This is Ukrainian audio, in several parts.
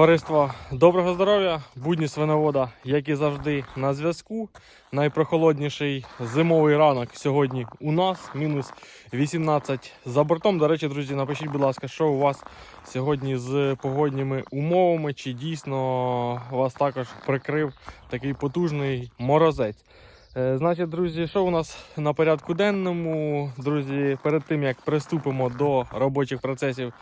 Товариство, доброго здоров'я! Будні свиновода, як і завжди, на зв'язку. Найпрохолодніший зимовий ранок сьогодні у нас, мінус 18 за бортом. До речі, друзі, напишіть, будь ласка, що у вас сьогодні з погодніми умовами, чи дійсно вас також прикрив такий потужний морозець. Е, Значить, друзі, що у нас на порядку денному? Друзі, перед тим як приступимо до робочих процесів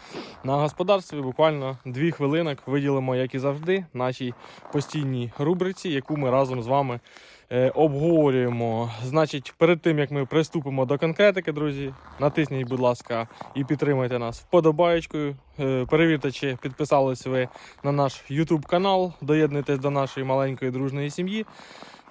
на господарстві, буквально дві хвилинок виділимо, як і завжди, нашій постійній рубриці, яку ми разом з вами е, обговорюємо. Значить, перед тим як ми приступимо до конкретики, друзі, натисніть, будь ласка, і підтримайте нас вподобаєчкою. Е, Перевірте, чи підписались ви на наш YouTube канал. Доєднуйтесь до нашої маленької дружної сім'ї.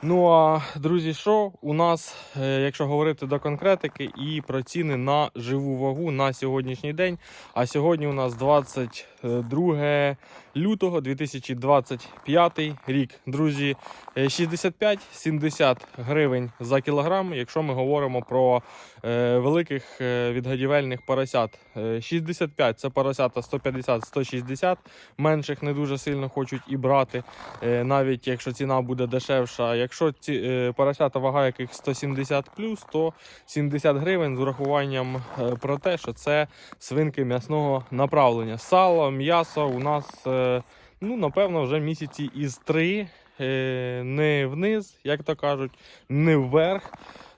Ну а друзі, що у нас, е, якщо говорити до конкретики і про ціни на живу вагу на сьогоднішній день. А сьогодні у нас 22 лютого 2025 рік. Друзі, е, 65-70 гривень за кілограм, якщо ми говоримо про е, великих е, відгадівельних поросят. Е, 65 це поросята 150-160, менших не дуже сильно хочуть і брати, е, навіть якщо ціна буде дешевша. Якщо ці е, поросята вага яких 170 то 70 гривень з урахуванням е, про те, що це свинки м'ясного направлення. Сало, м'ясо у нас, е, ну напевно, вже місяці із три. Не вниз, як то кажуть, не вверх.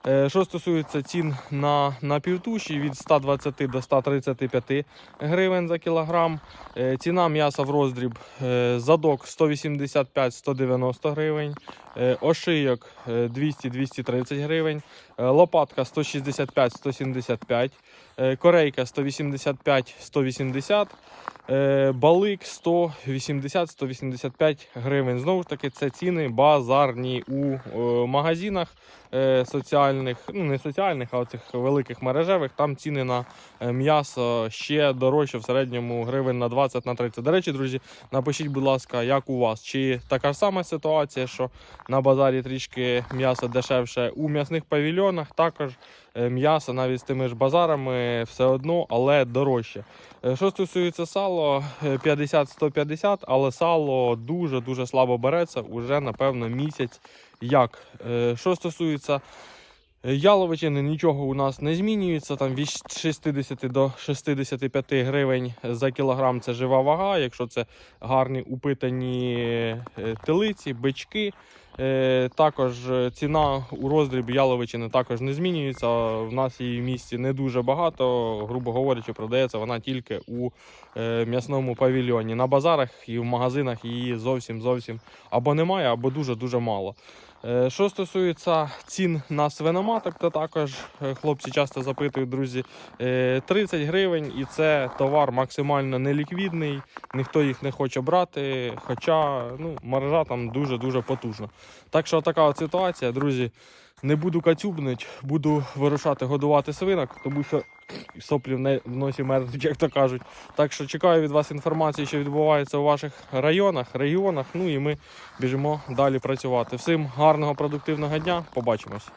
Е, Що стосується цін на, на півтуші від 120 до 135 гривень за кілограм. Е, Ціна м'яса в роздріб е, задок 185-190 гривень, ошийок е, 200-230 гривень, лопатка 165-175, е, корейка 185-180, е, балик 180-185 гривень. Знову ж таки, це ціни базарні у магазинах е, соціальних, ну не соціальних, а оцих великих мережевих. Там ціни на е, м'ясо ще дорожче в середньому гривень на 20 на 30. До речі, друзі, напишіть, будь ласка, як у вас? Чи така ж сама ситуація, що на базарі трішки м'ясо дешевше у м'ясних павільйонах? Також е, м'ясо навіть з тими ж базарами все одно, але дорожче. Е, Що стосується сало, е, 50-150, але сало дуже-дуже слабо береться уже, напевно, місяць як. Що стосується яловичини, нічого у нас не змінюється. Там від 60 до 65 гривень за кілограм це жива вага. Якщо це гарні упитані е, телиці, бички. Е, Також е, ціна у роздріб яловичини також не змінюється. В нас її в місті не дуже багато. Грубо говорячи, продається вона тільки у е, м'ясному павільйоні. На базарах і в магазинах її зовсім зовсім або немає, або дуже дуже мало. Що стосується цін на свиноматок, то також хлопці часто запитують, друзі, е, 30 гривень, і це товар максимально неліквідний, ніхто їх не хоче брати, хоча ну, маржа там дуже-дуже потужна. Так що така от ситуація, друзі. Не буду кацюбнути, буду вирушати годувати свинок, тому що соплі в не- в носі мерзнуть, як то кажуть. Так що чекаю від вас інформації, що відбувається у ваших районах, регіонах. Ну і ми біжимо далі працювати. Всім гарного продуктивного дня. Побачимось.